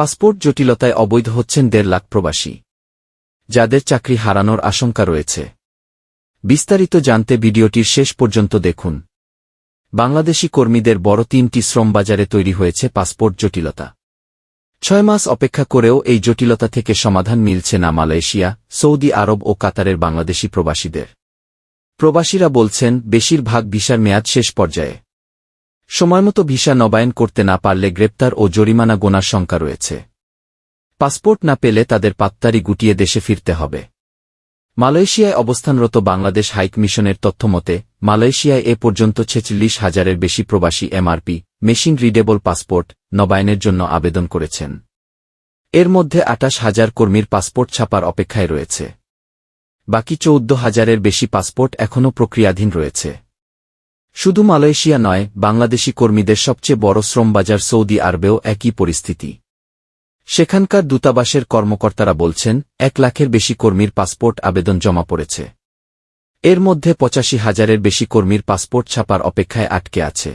Passport জটিলতায় অবৈধ হচ্ছেন দেড় লাখ প্রবাসী। যাদের চাকরি হারানোর আশঙ্কা রয়েছে। বিস্তারিত জানতে ভিডিওটির শেষ পর্যন্ত দেখুন। বাংলাদেশি কর্মীদের বড় তিনটি শ্রম বাজারে তৈরি হয়েছে পাসপোর্ট জটিলতা। ছয় মাস অপেক্ষা করেও এই জটিলতা থেকে সমাধান মিলছে না মালয়েশিয়া, সৌদি আরব ও কাতারের বাংলাদেশি প্রবাসীদের। প্রবাসীরা বলছেন, বেশিরভাগ ভিসার মেয়াদ শেষ পর্যায়ে। সময়মতো ভিসা নবায়ন করতে না পারলে গ্রেপ্তার ও জরিমানা গোনার শঙ্কা রয়েছে। পাসপোর্ট না পেলে তাদের পাত্তারি গুটিয়ে দেশে ফিরতে হবে। মালয়েশিয়ায় অবস্থানরত বাংলাদেশ হাইক মিশনের তথ্যমতে, মালয়েশিয়ায় এ পর্যন্ত ছেচল্লিশ হাজারের বেশি প্রবাসী এমআরপি, মেশিন রিডেবল পাসপোর্ট নবায়নের জন্য আবেদন করেছেন। এর মধ্যে আটাশ হাজার কর্মীর পাসপোর্ট ছাপার অপেক্ষায় রয়েছে। বাকি চৌদ্দ হাজারের বেশি পাসপোর্ট এখনও প্রক্রিয়াধীন রয়েছে। শুধু মালয়েশিয়া নয়, বাংলাদেশি কর্মীদের সবচেয়ে বড় শ্রমবাজার সৌদি আরবেও একই পরিস্থিতি। সেখানকার দূতাবাসের কর্মকর্তারা বলছেন, এক লাখের বেশি কর্মীর পাসপোর্ট আবেদন জমা পড়েছে। এর মধ্যে পঁচাশি হাজারের বেশি কর্মীর পাসপোর্ট ছাপার অপেক্ষায় আটকে আছে।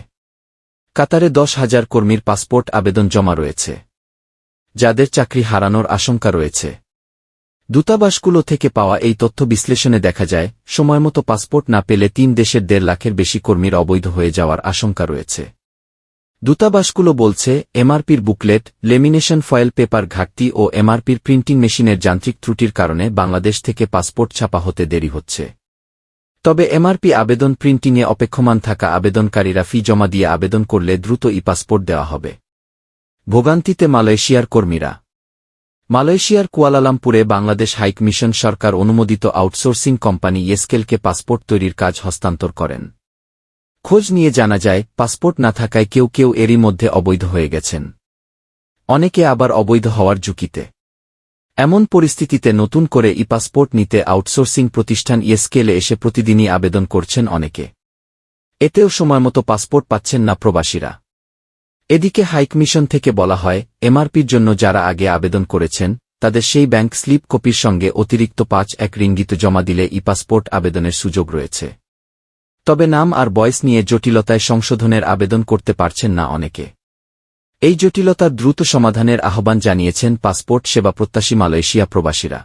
কাতারে দশ হাজার কর্মীর পাসপোর্ট আবেদন জমা রয়েছে। যাদের চাকরি হারানোর আশঙ্কা রয়েছে। দূতাবাসগুলো থেকে পাওয়া এই তথ্য বিশ্লেষণে দেখা যায় সময়মতো পাসপোর্ট না পেলে তিন দেশের দেড় লাখের বেশি কর্মীর অবৈধ হয়ে যাওয়ার আশঙ্কা রয়েছে। দূতাবাসগুলো বলছে, এমআরপির বুকলেট, লেমিনেশন ফয়েল পেপার ঘাটতি ও এমআরপির প্রিন্টিং মেশিনের যান্ত্রিক ত্রুটির কারণে বাংলাদেশ থেকে পাসপোর্ট ছাপা হতে দেরি হচ্ছে। তবে এমআরপি আবেদন প্রিন্টিংয়ে অপেক্ষমান থাকা আবেদনকারীরা ফি জমা দিয়ে আবেদন করলে দ্রুত ই পাসপোর্ট দেওয়া হবে। ভোগান্তিতে মালয়েশিয়ার কর্মীরা মালয়েশিয়ার কুয়ালালামপুরে বাংলাদেশ হাইক মিশন সরকার অনুমোদিত আউটসোর্সিং কোম্পানি ইয়েস্কেলকে পাসপোর্ট তৈরির কাজ হস্তান্তর করেন। খোঁজ নিয়ে জানা যায়, পাসপোর্ট না থাকায় কেউ কেউ এরই মধ্যে অবৈধ হয়ে গেছেন। অনেকে আবার অবৈধ হওয়ার ঝুঁকিতে। এমন পরিস্থিতিতে নতুন করে ই পাসপোর্ট নিতে আউটসোর্সিং প্রতিষ্ঠান ইয়েস্কেলে এসে প্রতিদিনই আবেদন করছেন অনেকে। এতেও সময়মতো পাসপোর্ট পাচ্ছেন না প্রবাসীরা। এদিকে হাইকমিশন থেকে বলা হয়, এমআরপির জন্য যারা আগে আবেদন করেছেন, তাদের সেই ব্যাংক স্লিপ কপির সঙ্গে অতিরিক্ত পাঁচ এক রিঙ্গিত জমা দিলে ই পাসপোর্ট আবেদনের সুযোগ রয়েছে। তবে নাম আর বয়স নিয়ে জটিলতায় সংশোধনের আবেদন করতে পারছেন না অনেকে। এই জটিলতার দ্রুত সমাধানের আহ্বান জানিয়েছেন পাসপোর্ট সেবা প্রত্যাশী মালয়েশিয়া প্রবাসীরা।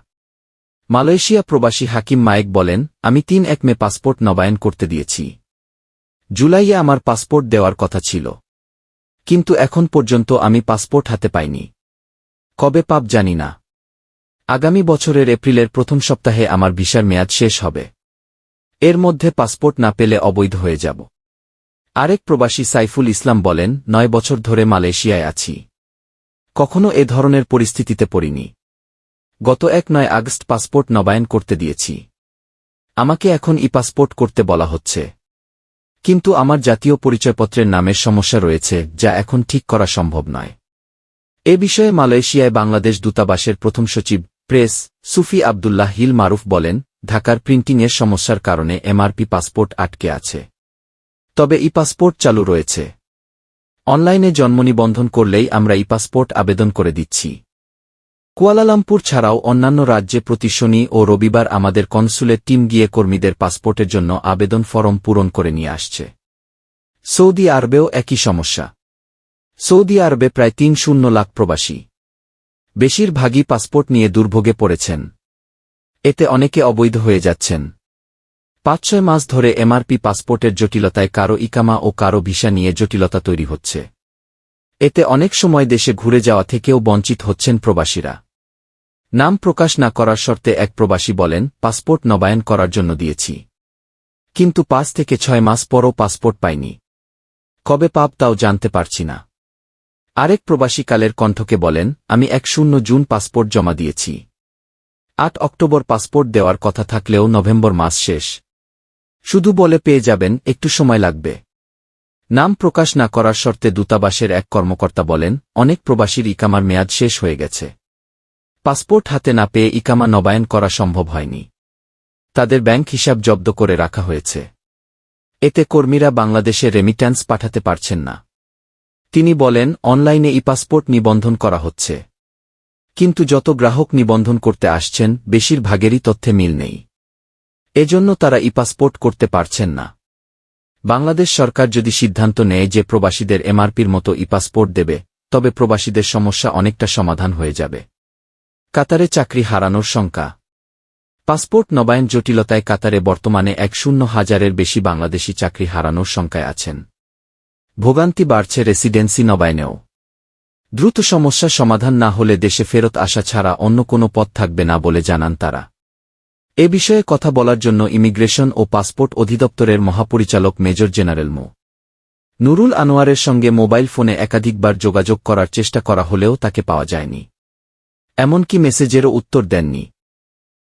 মালয়েশিয়া প্রবাসী হাকিম মায়েক বলেন, আমি তিন এক মে পাসপোর্ট নবায়ন করতে দিয়েছি। জুলাইয়ে আমার পাসপোর্ট দেওয়ার কথা ছিল। কিন্তু এখন পর্যন্ত আমি পাসপোর্ট হাতে পাইনি। কবে পাপ জানি না। আগামী বছরের এপ্রিলের প্রথম সপ্তাহে আমার ভিসার মেয়াদ শেষ হবে। এর মধ্যে পাসপোর্ট না পেলে অবৈধ হয়ে যাব। আরেক প্রবাসী সাইফুল ইসলাম বলেন, নয় বছর ধরে মালয়েশিয়ায় আছি। কখনো এ ধরনের পরিস্থিতিতে পড়িনি। গত এক নয় আগস্ট পাসপোর্ট নবায়ন করতে দিয়েছি। আমাকে এখন ই পাসপোর্ট করতে বলা হচ্ছে। কিন্তু আমার জাতীয় পরিচয়পত্রের নামের সমস্যা রয়েছে, যা এখন ঠিক করা সম্ভব নয়। এ বিষয়ে মালয়েশিয়ায় বাংলাদেশ দূতাবাসের প্রথম সচিব, প্রেস সুফি আবদুল্লাহ হিল মারুফ বলেন, ঢাকার প্রিন্টিংয়ের সমস্যার কারণে এমআরপি পাসপোর্ট আটকে আছে। তবে ই পাসপোর্ট চালু রয়েছে। অনলাইনে জন্ম নিবন্ধন করলেই আমরা ই পাসপোর্ট আবেদন করে দিচ্ছি। কুয়ালালামপুর ছাড়াও অন্যান্য রাজ্যে প্রতি শনি ও রবিবার আমাদের কনসুলেট টিম গিয়ে কর্মীদের পাসপোর্টের জন্য আবেদন ফরম পূরণ করে নিয়ে আসছে। সৌদি আরবেও একই সমস্যা। সৌদি আরবে প্রায় তিন শূন্য লাখ প্রবাসী। বেশিরভাগই পাসপোর্ট নিয়ে দুর্ভোগে পড়েছেন। এতে অনেকে অবৈধ হয়ে যাচ্ছেন। পাঁচ ছয় মাস ধরে এমআরপি পাসপোর্টের জটিলতায় কারও ইকামা ও কারও ভিসা নিয়ে জটিলতা তৈরি হচ্ছে। এতে অনেক সময় দেশে ঘুরে যাওয়া থেকেও বঞ্চিত হচ্ছেন প্রবাসীরা। নাম প্রকাশ না করার শর্তে এক প্রবাসী বলেন, পাসপোর্ট নবায়ন করার জন্য দিয়েছি। কিন্তু পাঁচ থেকে ছয় মাস পরও পাসপোর্ট পাইনি। কবে পাপ তাও জানতে পারছি না। আরেক প্রবাসী কালের কণ্ঠকে বলেন, আমি এক শূন্য জুন পাসপোর্ট জমা দিয়েছি। আট অক্টোবর পাসপোর্ট দেওয়ার কথা থাকলেও নভেম্বর মাস শেষ। শুধু বলে পেয়ে যাবেন, একটু সময় লাগবে। নাম প্রকাশ না করার শর্তে দূতাবাসের এক কর্মকর্তা বলেন, অনেক প্রবাসীর ইকামার মেয়াদ শেষ হয়ে গেছে। পাসপোর্ট হাতে না পেয়ে ইকামা নবায়ন করা সম্ভব হয়নি। তাদের ব্যাংক হিসাব জব্দ করে রাখা হয়েছে। এতে কর্মীরা বাংলাদেশে রেমিট্যান্স পাঠাতে পারছেন না। তিনি বলেন, অনলাইনে ই পাসপোর্ট নিবন্ধন করা হচ্ছে। কিন্তু যত গ্রাহক নিবন্ধন করতে আসছেন, বেশিরভাগেরই তথ্যে মিল নেই। এজন্য তারা ই পাসপোর্ট করতে পারছেন না। বাংলাদেশ সরকার যদি সিদ্ধান্ত নেয় যে প্রবাসীদের এমআরপির মতো ই পাসপোর্ট দেবে, তবে প্রবাসীদের সমস্যা অনেকটা সমাধান হয়ে যাবে। কাতারে চাকরি হারানোর শঙ্কা। পাসপোর্ট নবায়ন জটিলতায় কাতারে বর্তমানে এক শূন্য হাজারের বেশি বাংলাদেশি চাকরি হারানোর শঙ্কায় আছেন। ভোগান্তি বাড়ছে রেসিডেন্সি নবায়নেও। দ্রুত সমস্যা সমাধান না হলে দেশে ফেরত আসা ছাড়া অন্য কোনো পথ থাকবে না বলে জানান তারা। এ বিষয়ে কথা বলার জন্য ইমিগ্রেশন ও পাসপোর্ট অধিদপ্তরের মহাপরিচালক মেজর জেনারেল মো। নুরুল আনোয়ারের সঙ্গে মোবাইল ফোনে একাধিকবার যোগাযোগ করার চেষ্টা করা হলেও তাকে পাওয়া যায়নি। এমনকি মেসেজেরও উত্তর দেননি।